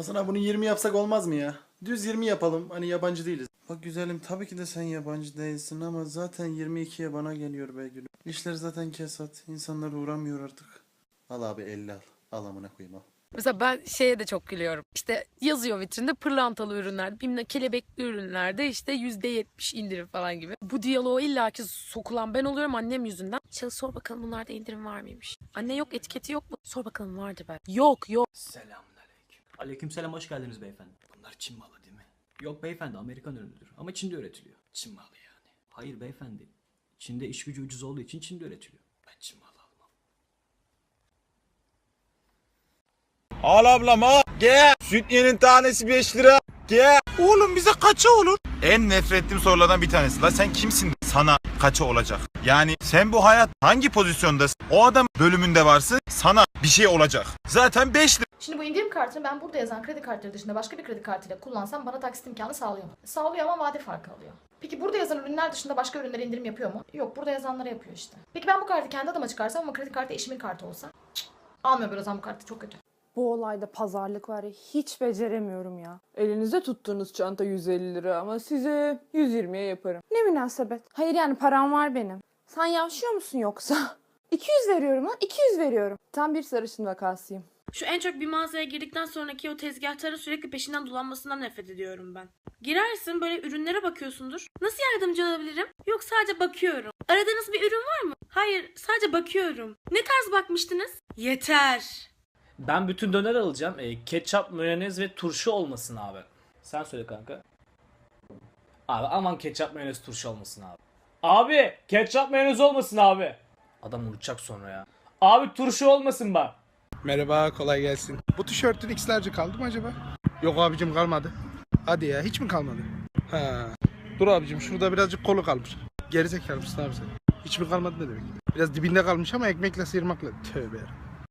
Hasan abi bunu 20 yapsak olmaz mı ya? Düz 20 yapalım. Hani yabancı değiliz. Bak güzelim tabii ki de sen yabancı değilsin ama zaten 22'ye bana geliyor be gülüm. İşler zaten kesat. İnsanlar uğramıyor artık. Al abi 50 al. Al amına koyayım al. Mesela ben şeye de çok gülüyorum. İşte yazıyor vitrinde pırlantalı ürünler, bilmem kelebekli ürünlerde işte yüzde yetmiş indirim falan gibi. Bu diyaloğu illaki sokulan ben oluyorum annem yüzünden. Çal sor bakalım bunlarda indirim var mıymış? Anne yok etiketi yok mu? Sor bakalım vardır belki. Yok yok. Selamünaleyküm. Aleykümselam hoş geldiniz beyefendi. Bunlar Çin malı değil mi? Yok beyefendi Amerikan ürünüdür ama Çin'de üretiliyor. Çin malı yani. Hayır beyefendi. Çin'de iş gücü ucuz olduğu için Çin'de üretiliyor. Ben Çin malı almam. Al ablam al. Gel. Süt yenin tanesi 5 lira. Gel. Oğlum bize kaça olur? En nefret ettiğim sorulardan bir tanesi. La sen kimsin? Sana kaça olacak? Yani sen bu hayat hangi pozisyondasın? O adam bölümünde varsın sana bir şey olacak. Zaten 5 lira. Şimdi bu indirim kartını ben burada yazan kredi kartları dışında başka bir kredi kartıyla kullansam bana taksit imkanı sağlıyor mu? Sağlıyor ama vade farkı alıyor. Peki burada yazan ürünler dışında başka ürünlere indirim yapıyor mu? Yok burada yazanlara yapıyor işte. Peki ben bu kartı kendi adıma çıkarsam ama kredi kartı eşimin kartı olsa? Cık, Almıyor böyle o zaman bu kartı çok kötü. Bu olayda pazarlık var ya hiç beceremiyorum ya. Elinizde tuttuğunuz çanta 150 lira ama size 120'ye yaparım. Ne münasebet. Hayır yani param var benim. Sen yavşıyor musun yoksa? 200 veriyorum lan 200 veriyorum. Tam bir sarışın vakasıyım. Şu en çok bir mağazaya girdikten sonraki o tezgahtarın sürekli peşinden dolanmasından nefret ediyorum ben. Girersin böyle ürünlere bakıyorsundur. Nasıl yardımcı olabilirim? Yok sadece bakıyorum. Aradığınız bir ürün var mı? Hayır sadece bakıyorum. Ne tarz bakmıştınız? Yeter. Ben bütün döner alacağım. E, ketçap, mayonez ve turşu olmasın abi. Sen söyle kanka. Abi aman ketçap, mayonez, turşu olmasın abi. Abi ketçap, mayonez olmasın abi. Adam uçacak sonra ya. Abi turşu olmasın bak. Merhaba, kolay gelsin. Bu tişörtün X'lerce kaldı mı acaba? Yok abicim kalmadı. Hadi ya, hiç mi kalmadı? Ha. Dur abicim, şurada birazcık kolu kalmış. Gerizekalı mısın abi sen? Hiç mi kalmadı ne demek? Biraz dibinde kalmış ama ekmekle sıyırmakla. Tövbe ya.